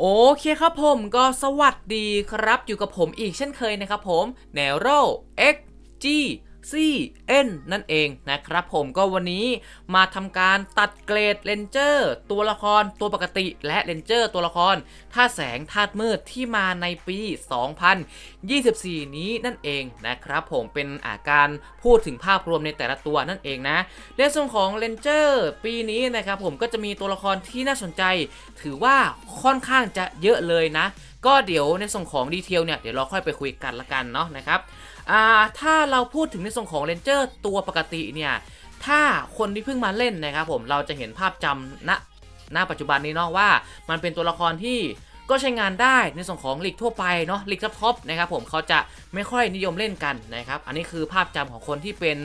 โอเคครับผมก็สวัสดีครับอยู่กับผมอีกเช่นเคยนะครับผม n e r o X G C N นั่นเองนะครับผมก็วันนี้มาทำการตัดเกรดเลนเจอร์ตัวละครตัวปกติและเลนเจอร์ตัวละครธาแสงธาตุมืดที่มาในปี 2024 นี้นั่นเองนะครับผมเป็นอาการพูดถึงภาพรวมในแต่ละตัวนั่นเองนะในส่วนของเลนเจอร์ปีนี้นะครับผมก็จะมีตัวละครที่น่าสนใจ ถือว่าค่อนข้างจะเยอะเลยนะ ก็เดี๋ยวในส่วนของดีเทลเนี่ยเดี๋ยวเราค่อยไปคุยกันละกันเนาะนะครับ อ่าถ้าเราพูดถึงในส่วนของเรนเจอร์ตัวปกติเนี่ย ถ้าคนที่เพิ่งมาเล่นนะครับผมเราจะเห็นภาพจำณณปัจจุบันนี้เนาะว่า มันเป็นตัวละครที่ก็ใช้งานได้ในส่วนของลีกทั่วไปเนาะลีกท็อปนะครับผมเขาจะไม่ค่อยนิยมเล่นกันนะครับ อันนี้คือภาพจำของคนที่เป็น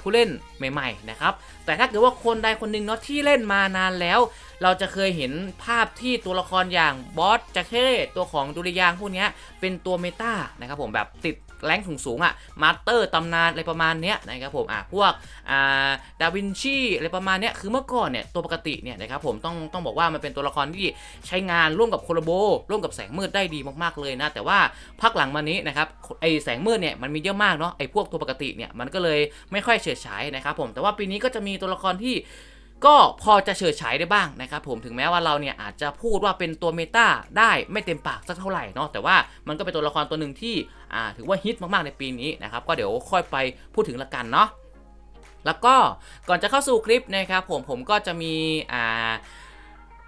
ผู้เล่นใหม่ๆนะครับ แต่ถ้าเกิดว่าคนใดคนหนึ่งเนาะที่เล่นมานานแล้ว เราจะเคยเห็นภาพที่ตัวละครอย่างบอสจาเค้ตัวของดุริยางพวกนี้เป็นตัวเมตานะครับผมแบบติด แรงสูงสูงๆอะมาสเตอร์ตำนานอะไรประมาณเนี้ยนะครับผมอะพวกอ่าดาวินชีอะไรประมาณเนี้ยคือเมื่อก่อนเนี่ยตัวปกติเนี่ยนะครับผมต้องต้องบอกว่ามันเป็นตัวละครที่ใช้งานร่วมกับโคโลโบ ร่วมกับแสงมืดได้ดีมากๆเลยนะ แต่ว่าพักหลังมานี้นะครับไอแสงมืดเนี่ยมันมีเยอะมากเนาะไอพวกตัวปกติเนี่ยมันก็เลยไม่ค่อยเฉิดฉายนะครับผมแต่ว่าปีนี้ก็จะมีตัวละครที่ ก็พอจะเฉิดฉายได้บ้างนะครับผมถึงแม้ว่าเราเนี่ยอาจจะพูดว่าเป็นตัวเมตาได้ไม่เต็มปากสักเท่าไหร่เนาะแต่ว่ามันก็เป็นตัวละครตัวหนึ่งที่อ่าถือว่าฮิตมากๆในปีนี้นะครับก็เดี๋ยวค่อยไปพูดถึงละกันเนาะแล้วก็ก่อนจะเข้าสู่คลิปนะครับผมผมก็จะมีอ่า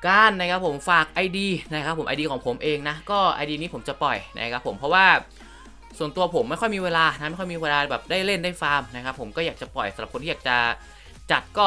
การนะครับผมฝาก ID นะครับผม ID ของผมเองนะก็ ID นี้ผมจะปล่อยนะครับผมเพราะว่าส่วนตัวผมไม่ค่อยมีเวลานะไม่ค่อยมีเวลาแบบได้เล่นได้ฟาร์มนะครับผมก็อยากจะปล่อยสำหรับคนที่อยากจะจัดก็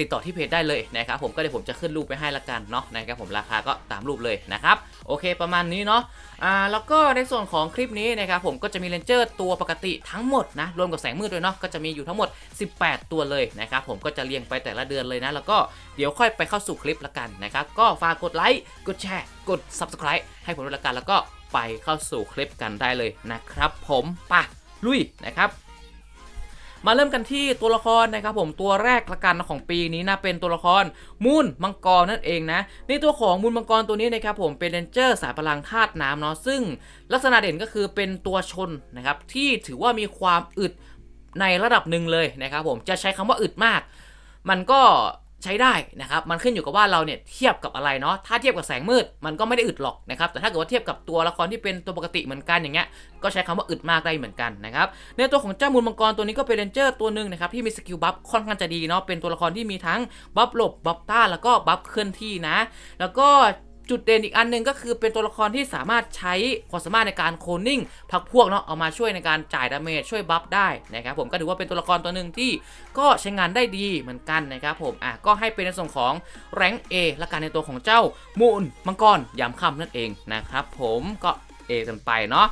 ติดต่อที่เพจได้เลยนะครับผมก็เดี๋ยวผมจะขึ้นรูปไปให้ละกันเนาะนะครับผมราคาก็ตามรูปเลยนะครับโอเคประมาณนี้เนาะอ่าแล้วก็ในส่วนของคลิปนี้นะครับผมก็จะมีเลนเจอร์ตัวปกติทั้งหมดนะรวมกับแสงมืดด้วยเนาะก็จะมีอยู่ทั้งหมด 18 ตัวเลยนะครับผมก็จะเรียงไปแต่ละเดือนเลยนะแล้วก็เดี๋ยวค่อยไปเข้าสู่คลิปละกันนะครับก็ฝากกดไลค์กดแชร์กด Subscribe ให้ผมด้วยละกันแล้วก็ไปเข้าสู่คลิปกันได้เลยนะครับผมปะลุยนะครับ มาเริ่มกันที่ตัวละครนะครับผมตัวแรกละกันของปีนี้นะเป็นตัวละครมูนมังกรนั่นเองนะในตัวของมูนมังกรตัวนี้นะครับผมเป็นเรนเจอร์สายพลังธาตุน้ำเนาะซึ่งลักษณะเด่นก็คือเป็นตัวชนนะครับที่ถือว่ามีความอึดในระดับหนึ่งเลยนะครับผมจะใช้คำว่าอึดมาก มันก็ ใช้ได้นะครับ มันขึ้นอยู่กับว่าเราเนี่ยเทียบกับอะไรเนาะ ถ้าเทียบกับแสงมืดมันก็ไม่ได้อึดหรอกนะครับ แต่ถ้าเกิดว่าเทียบกับตัวละครที่เป็นตัวปกติเหมือนกันอย่างเงี้ย ก็ใช้คำว่าอึดมากได้เหมือนกันนะครับ ในตัวของเจ้ามูลมังกรตัวนี้ก็เป็นเรนเจอร์ตัวหนึ่งนะครับที่มีสกิลบัฟค่อนข้างจะดีเนาะ เป็นตัวละครที่มีทั้งบัฟหลบ บัฟต้านแล้วก็บัฟเคลื่อนที่นะ แล้วก็ จุดเด่นอีกอันหนึ่งก็คือเป็นตัวละครที่สามารถใช้ความสามารถในการโคนนิ่งพักพวกเนาะเอามาช่วยในการจ่ายดาเมจช่วยบัฟได้นะครับผมก็ถือว่าเป็นตัวละครตัวหนึ่งที่ก็ใช้งานได้ดีเหมือนกันนะครับผมอะก็ให้เป็นในส่วนของแรงเอละกันในตัวของเจ้ามูนมังกรยามค่ำนั่นเองนะครับผมก็ A กันไปเนาะ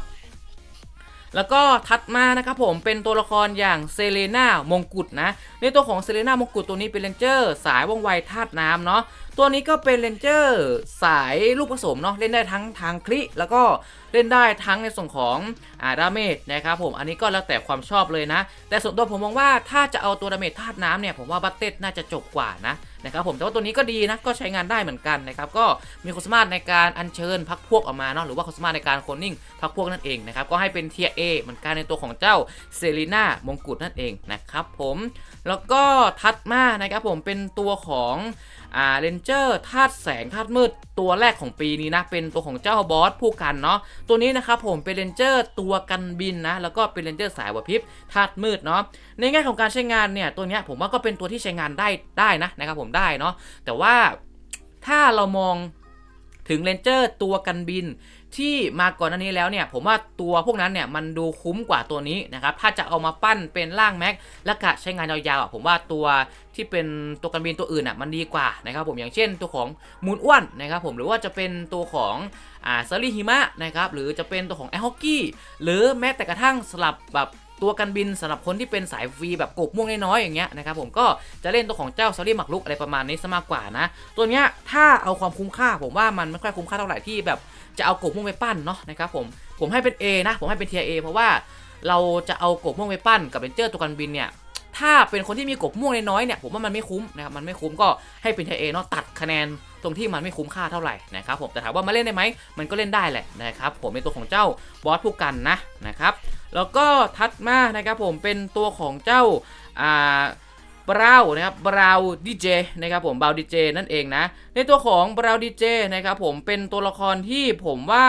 แล้วก็ถัดมานะครับผมเป็นตัวละครอย่างเซเลนามงกุฎนะ ในตัวของเซเลนามงกุฎตัวนี้เป็นเรนเจอร์ สายว่องไวธาตุน้ำเนาะ ตัวนี้ก็เป็นเรนเจอร์สายลูกผสมเนาะเล่นได้ทั้งทางคลิแล้วก็เล่นได้ทั้งในส่วนของอาดาเมจนะครับผมอันนี้ก็แล้วแต่ความชอบเลยนะ แต่ส่วนตัวผมมองว่าถ้าจะเอาตัวดาเมจธาตุน้ำเนี่ยผมว่าบัตเต็ดน่าจะจบกว่านะ นะครับผมแต่ว่าตัวนี้ก็ดีนะก็ใช้งานได้เหมือนกันนะครับก็มีความสามารถในการอัญเชิญพักพวกออกมาเนาะหรือว่าความสามารถในการโคลนนิ่งพักพวกนั่นเองนะครับก็ให้เป็นเทียเอเหมือนกันในตัวของเจ้าเซรีนามงกุฎนั่นเองนะครับผมแล้วก็ทัดมานะครับผมเป็นตัวของอ่าเรนเจอร์ธาตุแสงธาตุมืดตัวแรกของปีนี้นะเป็นตัวของเจ้าบอสผู้กันเนาะตัวนี้นะครับผมเป็นเรนเจอร์ตัวกันบินนะแล้วก็เป็นเรนเจอร์สายวัพริบธาตุมืดเนาะในแง่ของการใช้งานเนี่ยตัวนี้ผมว่าก็เป็นตัวที่ใช้งานได้ได้นะนะครับผมได้เนาะแต่ว่าถ้าเรามองถึงเรนเจอร์ตัวกันบินที่มาก่อนหน้านี้แล้วเนี่ย ผมว่าตัวพวกนั้นเนี่ยมันดูคุ้มกว่าตัวนี้นะครับ ถ้าจะเอามาปั้นเป็นร่างแม็กและกะใช้งานยาวๆอะผมว่าตัวที่เป็นตัวกันบินตัวอื่นอะมันดีกว่านะครับ ผมอย่างเช่นตัวของมูนอ้วนนะครับ ผมหรือว่าจะเป็นตัวของอ่าซาริฮิมะนะครับหรือจะเป็นตัวของไอฮอกกี้หรือแม้แต่กระทั่งสลับแบบ ตัวกันบินสำหรับคนที่เป็นสายฟรีแบบกบม่วงน้อยๆอย่างเงี้ยนะครับผมก็จะเล่นตัวของเจ้าซาริหมักลุกอะไรประมาณนี้ซะมากกว่านะ ตัวเนี้ยถ้าเอาความคุ้มค่าผมว่ามันไม่ค่อยคุ้มค่าเท่าไหร่ที่แบบจะเอากบม่วงไปปั้นเนาะนะครับผมผมให้เป็น A นะ ผมให้เป็นเทีย A เพราะว่าเราจะเอากบม่วงไปปั้นกับเบนเจอร์ตัวกันบินเนี่ยถ้าเป็นคนที่มีกบม่วงน้อยๆเนี่ยผมว่ามันไม่คุ้มนะครับมันไม่คุ้มก็ให้เป็นเทีย A เนาะตัดคะแนนตัวตรงที่มันไม่คุ้มค่าเท่าไหร่นะครับผมแต่ถามว่ามาเล่นได้ไหมมันก็เล่นได้แหละนะครับผมในตัวของเจ้าบอสผู้กันนะนะครับ แล้วก็ทัดมานะครับผมเป็นตัวของเจ้าอ่าบราวนะครับบราวดีเจนะครับผมบราวดีเจนั่นเองนะ ในตัวของบราวดีเจนะครับผมเป็นตัวละครที่ผมว่า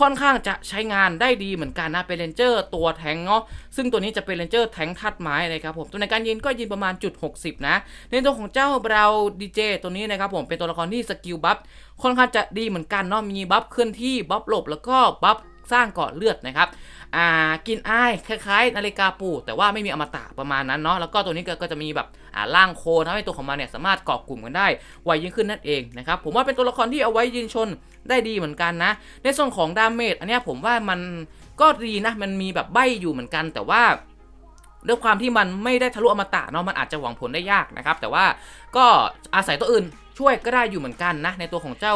ค่อนข้างจะใช้งานได้ดีเหมือนกันนะเป็นเรนเจอร์ตัวแทงเนาะซึ่งตัวนี้จะเป็นเรนเจอร์แทงทัดไม้นะครับผมตัวในการยืนก็ยืนประมาณจุด60 นะในตัวของเจ้าบราวดีเจตัวนี้นะครับผมเป็นตัวละครที่สกิลบัฟค่อนข้างจะดีเหมือนกันเนาะมีบัฟเคลื่อนที่บัฟหลบแล้วก็บัฟสร้างเกาะเลือดนะครับ อ่ากินอายคล้ายๆ นาฬิกาปูแต่ว่าไม่มีอมตะประมาณนั้นเนาะแล้วก็ตัวนี้ก็จะมีแบบอ่าล่างโคทำให้ตัวของมันเนี่ยสามารถเกาะกลุ่มกันได้ไวยิ่งขึ้นนั่นเองนะครับผมว่าเป็นตัวละครที่เอาไว้ยืนชนได้ดีเหมือนกันนะ ในส่วนของดาเมจอันนี้ผมว่ามันก็ดีนะมันมีแบบใบอยู่เหมือนกันแต่ว่าด้วยความที่มันไม่ได้ทะลุอมตะเนาะมันอาจจะหวังผลได้ยากนะครับ แต่ว่าก็อาศัยตัวอื่นช่วยก็ได้อยู่เหมือนกันนะ ในตัวของเจ้า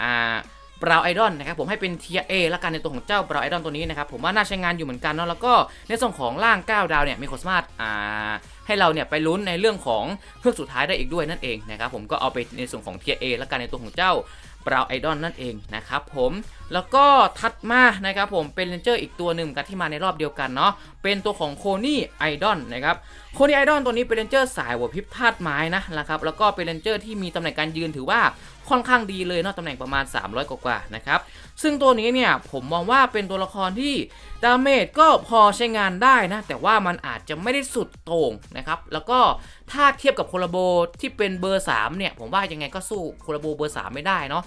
อ่า บราวไอดอนนะครับผมให้เป็นเทียเอละกันในตัวของเจ้าบราวไอดอนตัวนี้นะครับผมว่าน่าใช้งานอยู่เหมือนกันเนาะแล้วก็ในส่วนของล่าง 9 ดาวเนี่ยมีความสามารถอ่าให้เราเนี่ยไปลุ้นในเรื่องของเพื่อกสุดท้ายได้อีกด้วยนั่นเองนะครับผมก็เอาไปในส่วนของเทียเอละกันในตัวของเจ้าบราวไอดอนนั่นเองนะครับผมแล้วก็ถัดมานะครับผมเป็นเลนเจอร์อีกตัวหนึ่งกันที่มาในรอบเดียวกันเนาะเป็นตัวของโคนี่ไอดอนนะครับโคนี่ไอดอนตัวนี้เป็นเลนเจอร์สายหัวพิบธาตุไม้นะนะครับแล้วก็เป็นเลนเจอร์ที่มีตำแหน่งการยืนถือว่า ค่อนข้างดีเลยเนาะตำแหน่งประมาณ 300 กว่าๆนะครับ ซึ่งตัวนี้เนี่ยผมมองว่าเป็นตัวละครที่ดาเมจก็พอใช้งานได้นะ แต่ว่ามันอาจจะไม่ได้สุดโต่งนะครับ แล้วก็ถ้าเทียบกับโคลาโบที่เป็นเบอร์ 3 เนี่ย ผมว่ายังไงก็สู้โคลาโบเบอร์ 3 ไม่ได้เนาะ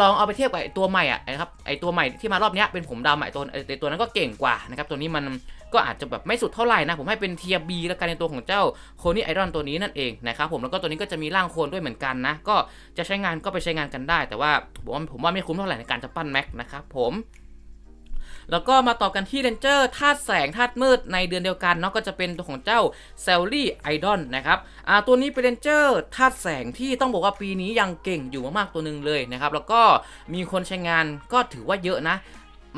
ลองเอาไปเทียบกับไอตัวใหม่อะนะครับไอตัวใหม่ที่มารอบนี้เป็นผมดำอะไอตัวไอตัวนั้นก็เก่งกว่านะครับตัวนี้มัน ก็อาจจะแบบไม่สุดเท่าไหร่นะ ผมให้เป็นเทียบีแล้วกันในตัวของเจ้าโคนี่ไอรอนตัวนี้นั่นเองนะครับผมแล้วก็ตัวนี้ก็จะมีร่างโคลนด้วยเหมือนกันนะ ก็จะใช้งานก็ไปใช้งานกันได้ แต่ว่าผมว่าผมว่าไม่คุ้มเท่าไหร่ในการจะปั้นแม็กนะครับผมแล้วก็มาต่อกันที่เรนเจอร์ธาตุแสงธาตุมืดในเดือนเดียวกันเนาะก็จะเป็นตัวของเจ้าเซลลี่ไอดอนนะครับอ่าตัวนี้เป็นเรนเจอร์ธาตุแสงที่ต้องบอกว่าปีนี้ยังเก่งอยู่มากๆตัวหนึ่งเลยนะครับแล้วก็มีคนใช้งานก็ถือว่าเยอะนะ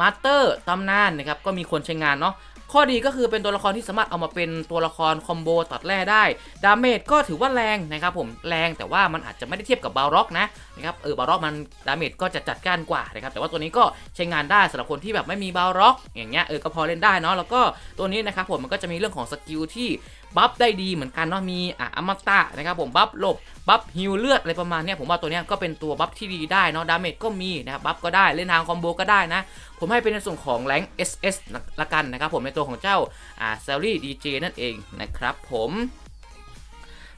มาสเตอร์ตำนานนะครับก็มีคนใช้งานเนาะ ข้อดีก็คือเป็นตัวละครที่สามารถเอามาเป็นตัวละครคอมโบตัดแร่ได้ ดาเมจก็ถือว่าแรงนะครับผมแรงแต่ว่ามันอาจจะไม่ได้เทียบกับบาร็อกนะนะครับเออบาร็อกมันดาเมจก็จะจัดการกว่านะครับแต่ว่าตัวนี้ก็ใช้งานได้สำหรับคนที่แบบไม่มีบาร็อกอย่างเงี้ยเออก็พอเล่นได้เนาะแล้วก็ตัวนี้นะครับผมมันก็จะมีเรื่องของสกิลที่ บัฟได้ดีเหมือนกันเนาะมีอะอมตะนะครับผมบัฟหลบบัฟฮิลเลือดอะไรประมาณเนี้ยผมว่าตัวเนี้ยก็เป็นตัวบัฟที่ดีได้เนาะดาเมจก็มีนะครับบัฟก็ได้เล่นทางคอมโบก็ได้นะ ผมให้เป็นในส่วนของแรง SS ละกันนะครับผมในตัวของเจ้าอ่าเซลลี่ดีเจนั่นเองนะครับผม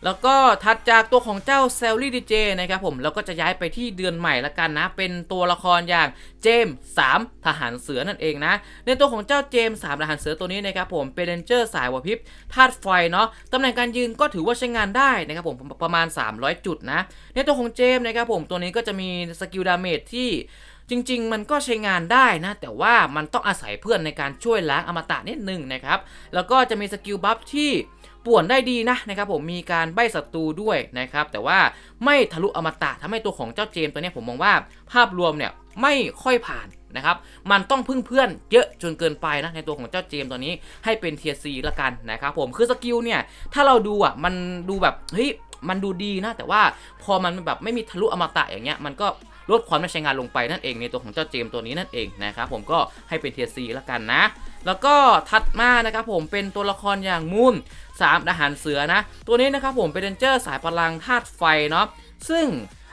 แล้วก็ถัดจากตัวของเจ้าเซลลี่ดีเจนะครับผมแล้วก็จะย้ายไปที่เดือนใหม่ละกันนะ เป็นตัวละครอย่างเจมส์3ทหารเสือนั่นเองนะ ในตัวของเจ้าเจมส์3ทหารเสือตัวนี้นะครับผมเป็นเรนเจอร์สายหัวพิบธาตุไฟเนาะตำแหน่งการยืนก็ถือว่าใช้งานได้นะครับผมประมาณ 300 จุดนะ ในตัวของเจมส์นะครับผมตัวนี้ก็จะมีสกิลดาเมจที่จริง ๆ มันก็ใช้งานได้นะ แต่ว่ามันต้องอาศัยเพื่อนในการช่วยล้างอมตะนิดนึงนะครับ แล้วก็จะมีสกิลบัฟที่ ป่วนได้ดีนะนะครับผมมีการใบศัตรูด้วยนะครับแต่ว่าไม่ทะลุอมตะทำให้ตัวของเจ้าเจมส์ตัวนี้ผมมองว่าภาพรวมเนี่ยไม่ค่อยผ่านนะครับ มันต้องพึ่งเพื่อนเยอะจนเกินไปนะในตัวของเจ้าเจมส์ตัวนี้ให้เป็นเทียซีละกันนะครับผมคือสกิลเนี่ยถ้าเราดูอะมันดูแบบเฮ้ยมันดูดีนะ แต่ว่าพอมันแบบไม่มีทะลุอมตะอย่างเงี้ยมันก็ลดความไม่ใช้งานลงไปนั่นเองในตัวของเจ้าเจมส์ตัวนี้นั่นเองนะครับผมก็ให้เป็นเทียซีละกันนะ แล้วก็ถัดมานะครับผมเป็นตัวละครอย่างมูน สามทหารเสือนะ ตัวนี้นะครับผมเป็นเรนเจอร์สายพลังธาตุไฟเนาะซึ่ง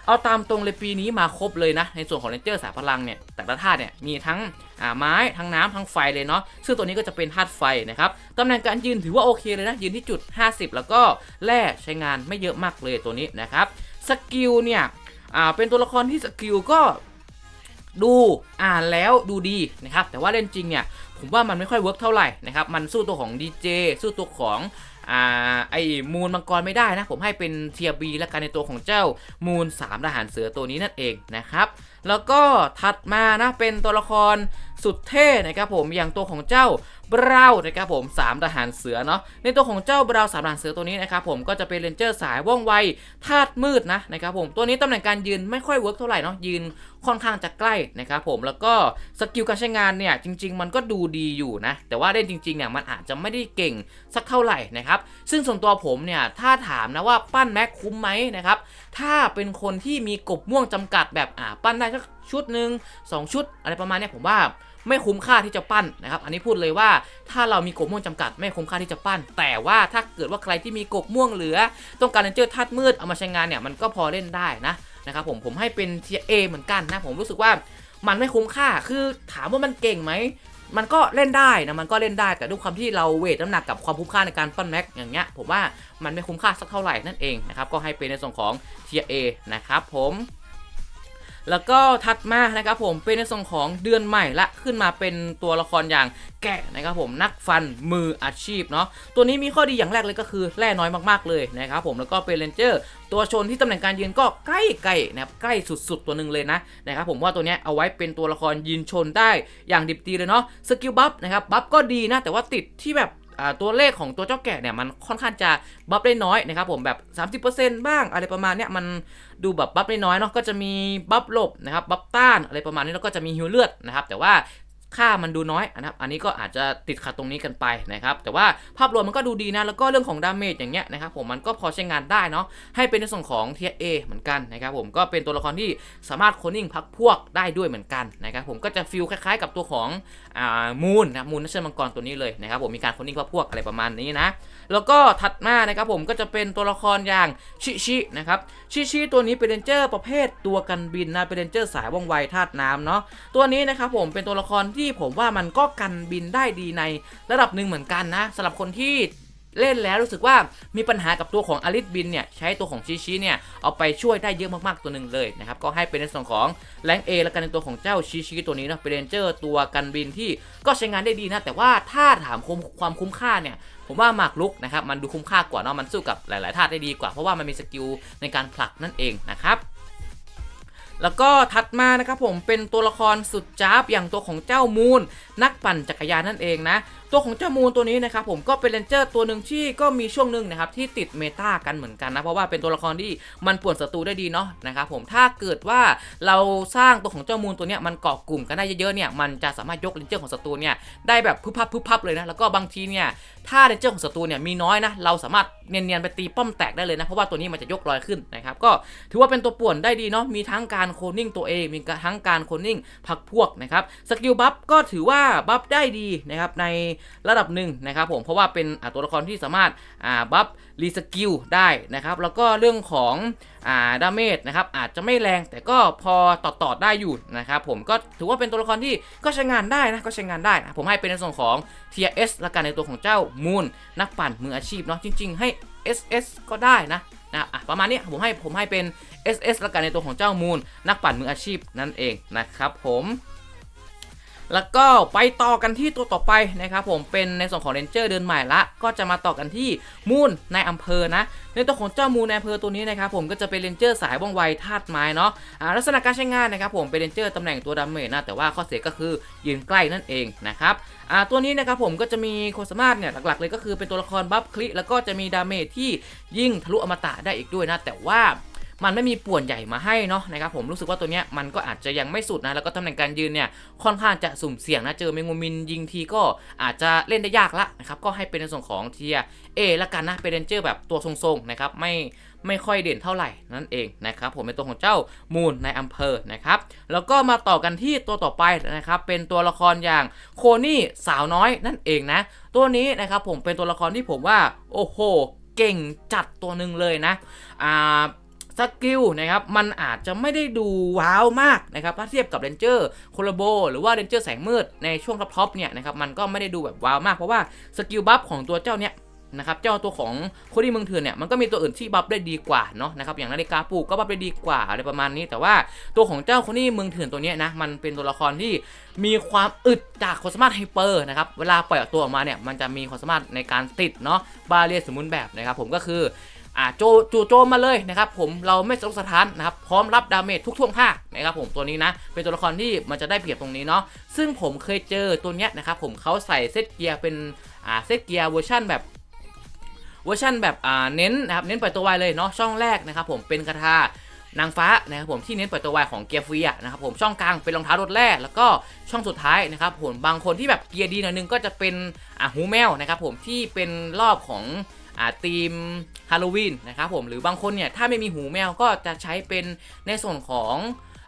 เอาตามตรงเลยปีนี้มาครบเลยนะ ในส่วนของเรนเจอร์สายพลังเนี่ยแต่ละธาตุเนี่ยมีทั้งอ่าไม้ทั้งน้ำทั้งไฟเลยเนาะซึ่งตัวนี้ก็จะเป็นธาตุไฟนะครับตำแหน่งการยืนถือว่าโอเคเลยนะยืนที่จุด 50 แล้วก็แร่ใช้งานไม่เยอะมากเลยตัวนี้นะครับสกิลเนี่ยอ่าเป็นตัวละครที่สกิลก็ดูอ่านแล้วดูดีนะครับแต่ว่าเล่นจริงเนี่ยผมว่ามันไม่ค่อยเวิร์กเท่าไหร่นะครับมันสู้ตัวของ DJ สู้ตัวของ อ่าไอ้มูนมังกรไม่ได้นะ ผมให้เป็นเทียบีและกันในตัวของเจ้ามูน3ทหารเสือตัวนี้นั่นเองนะครับ แล้วก็ถัดมานะเป็นตัวละครสุดเท่นะครับผมอย่างตัวของเจ้า บราวน์นะครับผมสามทหารเสือเนาะในตัวของเจ้าบราวน์สามทหารเสือตัวนี้นะครับผมก็จะเป็นเรนเจอร์สายว่องไวธาตุมืดนะนะครับผมตัวนี้ตำแหน่งการยืนไม่ค่อยเวิร์กเท่าไหร่เนาะยืนค่อนข้างจะใกล้นะครับผมแล้วก็สกิลการใช้งานเนี่ยจริง ๆ มันก็ดูดีอยู่นะแต่ว่าเล่นจริงๆเนี่ยมันอาจจะไม่ได้เก่งสักเท่าไหร่นะครับซึ่งส่วนตัวผมเนี่ยถ้าถามนะว่าปั้นแม็กคุ้มไหมนะครับถ้าเป็นคนที่มีกบม่วงจำกัดแบบอ่าปั้นได้สักชุดหนึ่งสองชุดอะไรประมาณนี้ผมว่า ไม่คุ้มค่าที่จะปั้นนะครับ อันนี้พูดเลยว่าถ้าเรามีกบม่วงจำกัด ไม่คุ้มค่าที่จะปั้น แต่ว่าถ้าเกิดว่าใครที่มีกบม่วงเหลือ ต้องการเรนเจอร์ธาตุมืดเอามาใช้งานเนี่ยมันก็พอเล่นได้นะนะครับผมผมให้เป็นเทียเอเหมือนกันนะผมรู้สึกว่ามันไม่คุ้มค่าคือถามว่ามันเก่งไหมมันก็เล่นได้นะมันก็เล่นได้แต่ด้วยความที่เราเวทน้ำหนักกับความคุ้มค่าในการปั้นแม็กอย่างเงี้ยผมว่ามันไม่คุ้มค่าสักเท่าไหร่นั่นเองนะครับก็ให้เป็นในส่วนของเทียเอนะครับผม แล้วก็ถัดมานะครับผมเป็นในส่วนของเดือนใหม่ละขึ้นมาเป็นตัวละครอย่างแกะนะครับผมนักฟันมืออาชีพเนาะตัวนี้มีข้อดีอย่างแรกเลยก็คือแร่น้อยมากๆเลยนะครับผมแล้วก็เป็นเรนเจอร์ ตัวชนที่ตำแหน่งการยืนก็ใกล้ๆนะครับใกล้สุดๆตัวหนึ่งเลยนะนะครับผมว่าตัวเนี้ยเอาไว้เป็นตัวละครยืนชนได้อย่างดิบดีเลยเนาะสกิลบัฟนะครับบัฟก็ดีนะแต่ว่าติดที่แบบ ตัวเลขของตัวเจ้าแกะเนี่ยมันค่อนข้างจะบัฟได้น้อยนะครับผมแบบ 30%บ้างอะไรประมาณเนี้ยมันดูแบบบัฟได้น้อยเนาะก็จะมีบัฟหลบนะครับบัฟต้านอะไรประมาณนี้แล้วก็จะมีฮิวเลือดนะครับแต่ว่า ค่ามันดูน้อยนะครับอันนี้ก็อาจจะติดขัดตรงนี้กันไปนะครับแต่ว่าภาพรวมมันก็ดูดีนะแล้วก็เรื่องของดาเมจอย่างเงี้ยนะครับผมมันก็พอใช้งานได้เนาะให้เป็นในส่วนของเทียเอเหมือนกันนะครับผมก็เป็นตัวละครที่สามารถโคนิ่งพักพวกได้ด้วยเหมือนกันนะครับผมก็จะฟิลคล้ายๆ กับตัวของอ่ามูนนะมูนนัชเชอร์มังกรตัวนี้เลยนะครับผมมีการโคนิ่งพักพวกอะไรประมาณนี้นะแล้วก็ถัดมานะครับผมก็จะเป็นตัวละครอย่างชิชินะครับชิชิตัวนี้เป็นเรนเจอร์ประเภทตัวกันบินนะเป็นเรนเจอร์สายว่องไวธาตุน้ำเนาะตัวนี้นะครับผมเป็นตัวละครที่ที่ผมว่ามันก็กันบินได้ดีในระดับหนึ่งเหมือนกันนะสำหรับคนที่เล่นแล้วรู้สึกว่ามีปัญหากับตัวของอลิสบินเนี่ยใช้ตัวของชิชิเนี่ยเอาไปช่วยได้เยอะมากๆตัวหนึ่งเลยนะครับก็ให้เป็นในส่วนของแรงเอและกันในตัวของเจ้าชิชิตัวนี้เนาะเป็นเรนเจอร์ตัวกันบินที่ก็ใช้งานได้ดีนะแต่ว่าถ้าถามความความคุ้มค่าเนี่ยผมว่าหมากลุกนะครับมันดูคุ้มค่ากว่าเนาะมันสู้กับหลายๆธาได้ดีกว่าเพราะว่ามันมีสกิลในการผลักนั่นเองนะครับ แล้วก็ถัดมานะครับผมเป็นตัวละครสุดจ้าบอย่างตัวของเจ้ามูนนักปั่นจักรยานนั่นเองนะ ตัวของเจ้ามูนตัวนี้นะครับผมก็เป็นเรนเจอร์ตัวหนึ่งที่ก็มีช่วงหนึ่งนะครับที่ติดเมตากันเหมือนกันนะเพราะว่าเป็นตัวละครที่มันป่วนศัตรูได้ดีเนาะนะครับผมถ้าเกิดว่าเราสร้างตัวของเจ้ามูนตัวเนี้ยมันเกาะกลุ่มกันได้เยอะๆเนี่ยมันจะสามารถยกเรนเจอร์ของศัตรูเนี่ยได้แบบพึบพับพึบพับเลยนะแล้วก็บางทีเนี่ยถ้าเรนเจอร์ของศัตรูเนี่ยมีน้อยนะเราสามารถเนียนๆไปตีป้อมแตกได้เลยนะเพราะว่าตัวนี้มันจะยกลอยขึ้นนะครับก็ถือว่าเป็นตัวป่วนได้ดีเนาะมีทั้งการโคนิ่งตัวเองมีทั้งการโคนิ่งพักพวกนะครับสกิลบัฟก็ถือว่าบัฟได้ดีนะครับในระดับหนึ่งนะครับผมเพราะว่าเป็นตัวละครที่สามารถบัฟรีสกิลได้นะครับแล้วก็เรื่องของอาดาเมจนะครับอาจจะไม่แรงแต่ก็พอต่อต่อได้อยู่นะครับผมก็ถือว่าเป็นตัวละครที่ก็ใช้งานได้นะก็ใช้งานได้นะผมให้เป็นในส่วนของ TRS ละกันในตัวของเจ้ามูนนักปั่นมืออาชีพเนาะจริง ๆ ให้ SS ก็ได้นะนะอะประมาณนี้ผมให้ผมให้เป็น SS ละกันในตัวของเจ้ามูนนักปั่นมืออาชีพนั่นเองนะครับผม แล้วก็ไปต่อกันที่ตัวต่อไปนะครับผมเป็นในส่วนของเรนเจอร์เดินใหม่ละ ก็จะมาต่อกันที่มูนในอำเภอนะ ในตัวของเจ้ามูนในอำเภอตัวนี้นะครับผมก็จะเป็นเรนเจอร์สายว่องไวธาตุไม้เนาะลักษณะการใช้งานนะครับผมเป็นเรนเจอร์ตำแหน่งตัวดาเมจนะแต่ว่าข้อเสียก็คือยืนใกล้นั่นเองนะครับตัวนี้นะครับผมก็จะมีความสามารถเนี่ยหลักๆเลยก็คือเป็นตัวละครบัฟคลิแล้วก็จะมีดาเมจที่ยิ่งทะลุอมตะได้อีกด้วยนะแต่ว่า มันไม่มีป่วนใหญ่มาให้เนาะนะครับผมรู้สึกว่าตัวเนี้ยมันก็อาจจะยังไม่สุดนะแล้วก็ตำแหน่งการยืนเนี่ยค่อนข้างจะสุ่มเสี่ยงนะเจอเมงมุมินยิงทีก็อาจจะเล่นได้ยากละนะครับก็ให้เป็นในส่วนของเทียเอละกันนะเป็นเรนเจอร์แบบตัวทรงๆนะครับไม่ไม่ค่อยเด่นเท่าไหร่นั่นเองนะครับผมเป็นตัวของเจ้ามูนในอำเภอนะครับแล้วก็มาต่อกันที่ตัวต่อไปนะครับเป็นตัวละครอย่างโคนี่สาวน้อยนั่นเองนะ ตัวนี้นะครับผมเป็นตัวละครที่ผมว่าโอ้โหเก่งจัดตัวหนึ่งเลยนะอ่า สกิลนะครับมันอาจจะไม่ได้ดูว้าวมากนะครับถ้าเทียบกับเรนเจอร์โคลโบหรือว่าเรนเจอร์แสงมืดในช่วงท็อปๆเนี่ยนะครับมันก็ไม่ได้ดูแบบว้าวมากเพราะว่าสกิลบัฟของตัวเจ้าเนี่ยนะครับเจ้าตัวของโคดี้เมืองเถื่อนเนี่ยมันก็มีตัวอื่นที่บัฟได้ดีกว่าเนาะนะครับอย่างนาฬิกาปลูกก็บัฟได้ดีกว่าอะไรประมาณนี้ แต่ว่าตัวของเจ้าโคดี้เมืองเถื่อนตัวนี้นะมันเป็นตัวละครที่มีความอึดจากความสามารถไฮเปอร์นะครับเวลาปล่อยตัวออกมาเนี่ยมันจะมีความสามารถในการติดเนาะบาเรียสมมุติแบบนะครับผมก็คือ อ่าโจจู่โจมมาเลยนะครับผมเราไม่สะทกสถานนะครับพร้อมรับดาเมจทุกท่วงท่านะครับผมตัวนี้นะ เป็นตัวละครที่มันจะได้เปรียบตรงนี้เนาะซึ่งผมเคยเจอตัวเนี้ยนะครับผมเขาใส่เซตเกียร์เป็นอ่าเซตเกียร์เวอร์ชันแบบเวอร์ชันแบบอ่าเน้นนะครับเน้นปล่อยตัวไวเลยเนาะช่องแรกนะครับผมเป็นคาถานางฟ้านะครับผมที่เน้นปล่อยตัวไวของเกียร์ฟรีอะนะครับผมช่องกลางเป็นรองเท้ารถแร่แล้วก็ช่องสุดท้ายนะครับผมบางคนที่แบบเกียร์ดีหน่อยนึงก็จะเป็นอ่าหูแมวนะครับผมที่เป็นรอบของ ธีมฮาโลวีนนะครับผมหรือบางคนเนี่ยถ้าไม่มีหูแมวก็จะใช้เป็นในส่วนของ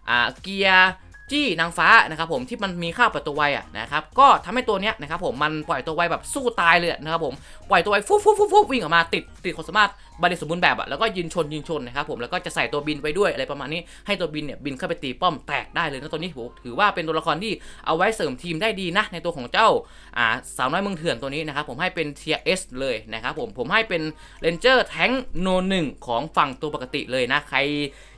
อ่าเกียร์จี้นางฟ้านะครับผมที่มันมีค่าปล่อยตัวไวอะนะครับก็ทำให้ตัวเนี้ยนะครับผมมันปล่อยตัวไวแบบสู้ตายเลยนะครับผมปล่อยตัวไวฟุ๊บฟุ๊บฟุ๊บฟุ๊วิ่งออกมาติดติดคนสามารถ บาริสมบูรณ์แบบอะแล้วก็ยืนชนยืนชนนะครับผมแล้วก็จะใส่ตัวบินไปด้วยอะไรประมาณนี้ให้ตัวบินเนี่ยบินเข้าไปตีป้อมแตกได้เลยนะตัวนี้ผมถือว่าเป็นตัวละครที่เอาไว้เสริมทีมได้ดีนะ ในตัวของเจ้าอ่าสาวน้อยเมืองเถื่อนตัวนี้นะครับผมให้เป็นเทียเอสเลยนะครับผมผมให้เป็นเรนเจอร์แทงโนหนึ่งของฝั่งตัวปกติเลยนะใคร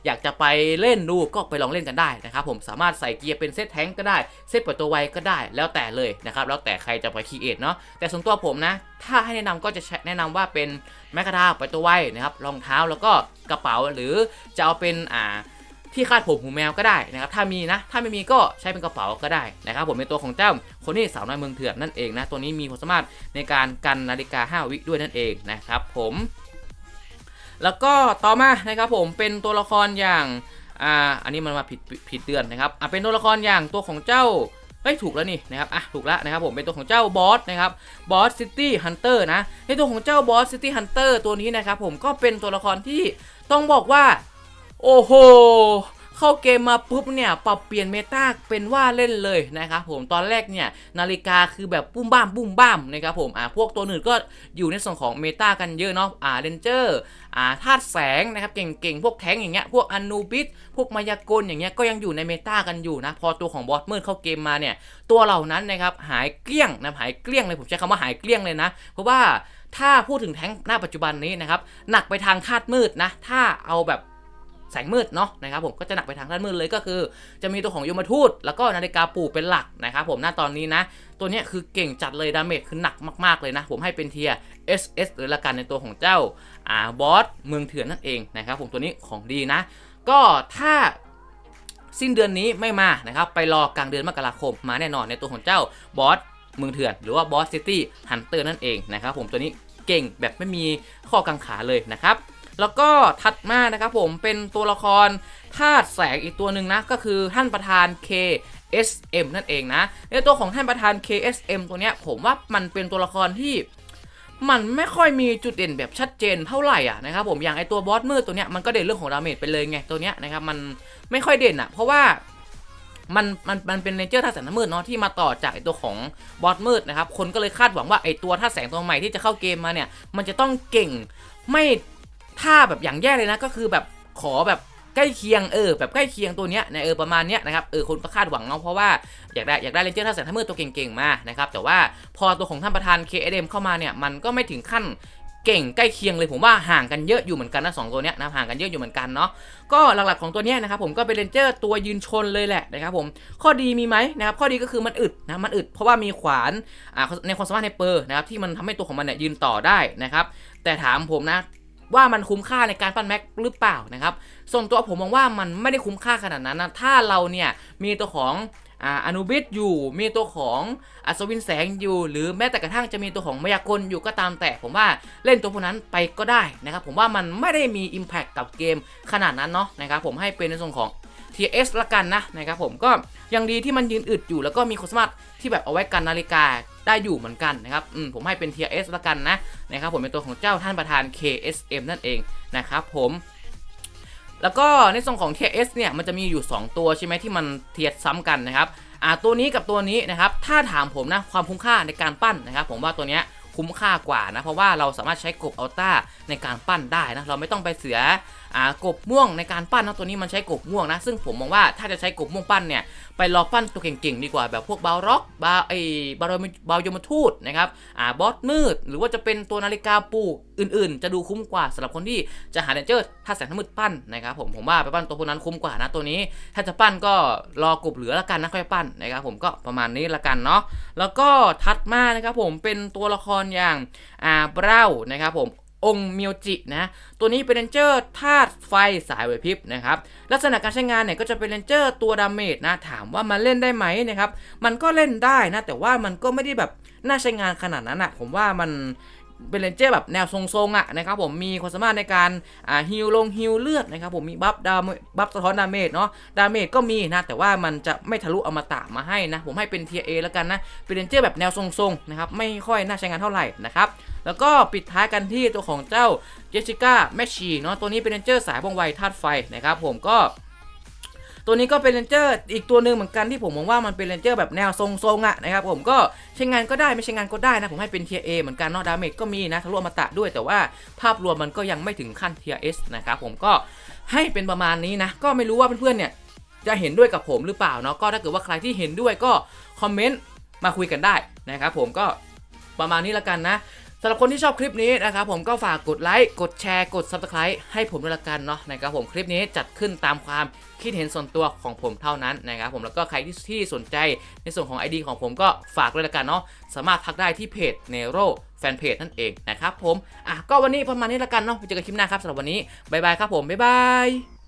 อยากจะไปเล่นดูก็ไปลองเล่นกันได้นะครับผมสามารถใส่เกียร์เป็นเซตแทงก็ได้เซตเปิดตัวไวก็ได้แล้วแต่เลยนะครับแล้วแต่ใครจะไปคีเอทเนาะแต่ส่วนตัวผมนะ ถ้าให้แนะนำก็จะแนะนำว่าเป็นแมกกาทาเปิดตัวไว้นะครับรองเท้าแล้วก็กระเป๋าหรือจะเอาเป็นอ่าที่คาดผมหูแมวก็ได้นะครับถ้ามีนะถ้าไม่มีก็ใช้เป็นกระเป๋าก็ได้นะครับผมเป็นตัวของเจ้าคนนี้สาวน้อยเมืองเถื่อนนั่นเองนะตัวนี้มีความสามารถในการกันนาฬิกา 5 วิด้วยนั่นเองนะครับผมแล้วก็ต่อมานะครับผมเป็นตัวละครอย่างอ่าอันนี้มันมาผิดผิดเดือนนะครับอะเป็นตัวละครอย่างตัวของเจ้า เฮ้ยถูกแล้วนี่นะครับอะถูกแล้วนะครับผมเป็นตัวของเจ้าบอสนะครับบอสซิตี้ฮันเตอร์นะในตัวของเจ้าบอสซิตี้ฮันเตอร์ตัวนี้นะครับผมก็เป็นตัวละครที่ต้องบอกว่า โอ้โห เข้าเกมมาปุ๊บเนี่ยปรับเปลี่ยนเมตาเป็นว่าเล่นเลยนะครับผมตอนแรกเนี่ยนาฬิกาคือแบบปุ้มบ้ามปุ้มบ้ามนะครับผมอ่าพวกตัวอื่นก็อยู่ในส่วนของเมตากันเยอะเนาะอ่าเรนเจอร์อ่าธาตุแสงนะครับเก่งๆ พวกแท้งอย่างเงี้ยพวกอนูบิสพวกมายากลอย่างเงี้ยก็ยังอยู่ในเมตากันอยู่นะพอตัวของบอสมืดเข้าเกมมาเนี่ยตัวเหล่านั้นนะครับหายเกลี้ยงนะหายเกลี้ยงเลยผมใช้คำว่าหายเกลี้ยงเลยนะ เพราะว่าถ้าพูดถึงแท้งหน้าปัจจุบันนี้นะครับ หนักไปทางธาตุมืดนะ ถ้าเอาแบบ แสงมืดเนาะนะครับผมก็จะหนักไปทางด้านมืดเลยก็คือ จะมีตัวของยมทูต แล้วก็นาฬิกาปู่เป็นหลักนะครับผมหน้าตอนนี้นะ ตัวนี้คือเก่งจัดเลยดาเมจคือหนักมากๆเลยนะ ผมให้เป็นเทีย SS หรือละกันในตัวของเจ้าอ่าบอสเมืองเถื่อนนั่นเองนะครับผมตัวนี้ของดีนะ ก็ถ้าสิ้นเดือนนี้ไม่มานะครับไปรอกลางเดือนมกราคมมาแน่นอนในตัวของเจ้าบอสเมืองเถื่อน หรือว่าบอสซิตี้ฮันเตอร์นั่นเองนะครับผมตัวนี้เก่งแบบไม่มีข้อกังขาเลยนะครับ แล้วก็ถัดมานะครับผมเป็นตัวละครธาตุแสงอีกตัวหนึ่งนะ ก็คือท่านประธาน KSM นั่นเองนะในตัวของท่านประธาน KSM ตัวเนี้ยผมว่ามันเป็นตัวละครที่มันไม่ค่อยมีจุดเด่นแบบชัดเจนเท่าไหร่อะนะครับผมอย่างไอตัวบอสมืดตัวเนี้ยมันก็เด่นเรื่องของดาเมจไปเลยไงตัวเนี้ยนะครับมันไม่ค่อยเด่นอะ เพราะว่ามันมันมันเป็นเนเจอร์ท่าแสงน้ำมืดเนาะที่มาต่อจากไอตัวของบอสมืดนะครับคนก็เลยคาดหวังว่าไอตัวท่าแสงตัวใหม่ที่จะเข้าเกมมาเนี่ยมันจะต้องเก่งไม่ ท่าแบบอย่างแย่เลยนะก็คือแบบขอแบบใกล้เคียงเออแบบใกล้เคียงตัวเนี้ยในเออประมาณเนี้ยนะครับเออคนก็คาดหวังเนาะเพราะว่าอยากได้อยากได้เลนเจอร์ท่าแสงท่ามืดตัวเก่งๆมานะครับแต่ว่าพอตัวของท่านประธาน KSM เข้ามาเนี่ยมันก็ไม่ถึงขั้นเก่งใกล้เคียงเลยผมว่าห่างกันเยอะอยู่เหมือนกันนะสองตัวเนี้ยนะห่างกันเยอะอยู่เหมือนกันเนาะก็หลักๆของตัวเนี้ยนะครับผมก็เป็นเรนเจอร์ตัวยืนชนเลยแหละนะครับผมข้อดีมีไหมนะครับข้อดีก็คือมันอึดนะมันอึดเพราะว่ามีขวานอ่าในความสามารถในเปอร์นะครับที่มันทำให้ตัวของมันเนี่ยยืนต่อได้นะครับแต่ถามผมนะ ว่ามันคุ้มค่าในการปั้นแม็กหรือเปล่านะครับ ส่วนตัวผมมองว่ามันไม่ได้คุ้มค่าขนาดนั้นนะ ถ้าเราเนี่ยมีตัวของอานุบิสอยู่มีตัวของอัศวินแสงอยู่ หรือแม้แต่กระทั่งจะมีตัวของมายากลอยู่ก็ตามแต่ผมว่าเล่นตัวพวกนั้นไปก็ได้นะครับ ผมว่ามันไม่ได้มี Impact กับเกมขนาดนั้นเนาะนะครับผมให้เป็นในส่วนของ TS ละกันนะนะครับผมก็ยังดีที่มันยืนอึดอยู่แล้วก็มีคุณสมบัติที่แบบเอาไว้กันนาฬิกา ได้อยู่เหมือนกันนะครับอืมผมให้เป็น TS ละกันนะนะครับผมเป็นตัวของเจ้าท่านประธาน KSM นั่นเองนะครับผมแล้วก็ในส่วนของ TS เนี่ยมันจะมีอยู่ 2 ตัวใช่ไหมที่มันเทียดซ้ำกันนะครับอ่าตัวนี้กับตัวนี้นะครับถ้าถามผมนะความคุ้มค่าในการปั้นนะครับ ผมว่าตัวเนี้ยคุ้มค่ากว่านะเพราะว่าเราสามารถใช้กบอัลต้าในการปั้นได้นะเราไม่ต้องไปเสียอ่า กบม่วงในการปั้นนะตัวนี้มันใช้กบม่วงนะ ซึ่งผมมองว่าถ้าจะใช้กบม่วงปั้นเนี่ยไปรอปั้นตัวเก่งๆดีกว่าแบบพวกบาร็อกบาไอบารบายมทูตนะครับอ่าบอสมืด หรือว่าจะเป็นตัวนาฬิกาปลูกอื่นๆ จะดูคุ้มกว่าสำหรับคนที่จะหาเดนเจอร์ถ้าแสงทั้งมืดปั้นนะครับผมผมว่าไปปั้นตัวพวกนั้นคุ้มกว่านะตัวนี้ ถ้าจะปั้นก็รอกบเหลือละกันนะค่อยปั้นนะครับผมก็ประมาณนี้ละกันเนาะแล้วก็ทัดมานะครับผมเป็นตัวละครอย่างอ่าเบรานะครับผม องค์เมียวจินะ ตัวนี้เป็นเลนเจอร์ธาตุไฟสายไหวพริบนะครับ ลักษณะการใช้งานเนี่ยก็จะเป็นเลนเจอร์ตัวดาเมจนะ ถามว่ามันเล่นได้ไหมนะครับ มันก็เล่นได้นะ แต่ว่ามันก็ไม่ได้แบบน่าใช้งานขนาดนั้นอะผมว่ามัน เป็นเรนเจอร์แบบแนวทรงๆอะนะครับผมมีความสามารถในการอ่าฮิลลงฮิลเลือดนะครับผมมีบัฟดาบัฟสะท้อนดาเมจเนาะดาเมจก็มีนะแต่ว่ามันจะไม่ทะลุอมตะมาให้นะผมให้เป็นเทียเอแล้วกันนะเป็นเรนเจอร์แบบแนวทรงๆนะครับไม่ค่อยน่าใช้งานเท่าไหร่นะครับแล้วก็ปิดท้ายกันที่ตัวของเจ้าเจสสิก้าแมชชีเนาะตัวนี้เป็นเรนเจอร์สายว่องไวธาตุไฟนะครับผมก็ ตัวนี้ก็เป็นเรนเจอร์อีกตัวหนึ่งเหมือนกันที่ผมมองว่ามันเป็นเรนเจอร์แบบแนวทรงๆอะนะครับผมก็ใช้งานก็ได้ไม่ใช้งานก็ได้นะผมให้เป็นเทียเอเหมือนกันเนาะดาเมจก็มีนะทะลุอมตะด้วยแต่ว่าภาพรวมมันก็ยังไม่ถึงขั้นเทียเอสนะครับผมก็ให้เป็นประมาณนี้นะก็ไม่รู้ว่าเพื่อนๆเนี่ยจะเห็นด้วยกับผมหรือเปล่าเนาะก็ถ้าเกิดว่าใครที่เห็นด้วยก็คอมเมนต์มาคุยกันได้นะครับผมก็ประมาณนี้ละกันนะ สำหรับคนที่ชอบคลิปนี้นะครับผมก็ฝากกดไลค์กดแชร์กด Subscribe ให้ผมด้วยละกันเนาะนะครับผมคลิปนี้จัดขึ้นตามความคิดเห็นส่วนตัวของผมเท่านั้นนะครับผมแล้วก็ใครที่ที่สนใจในส่วนของ ID ของผมก็ฝากด้วยละกันเนาะสามารถทักได้ที่เพจ Nero แฟนเพจนั่นเองนะครับผมอะก็วันนี้ประมาณนี้ละกันเนาะไปเจอกันคลิปหน้าครับสำหรับวันนี้บายบายครับผมบ๊ายบาย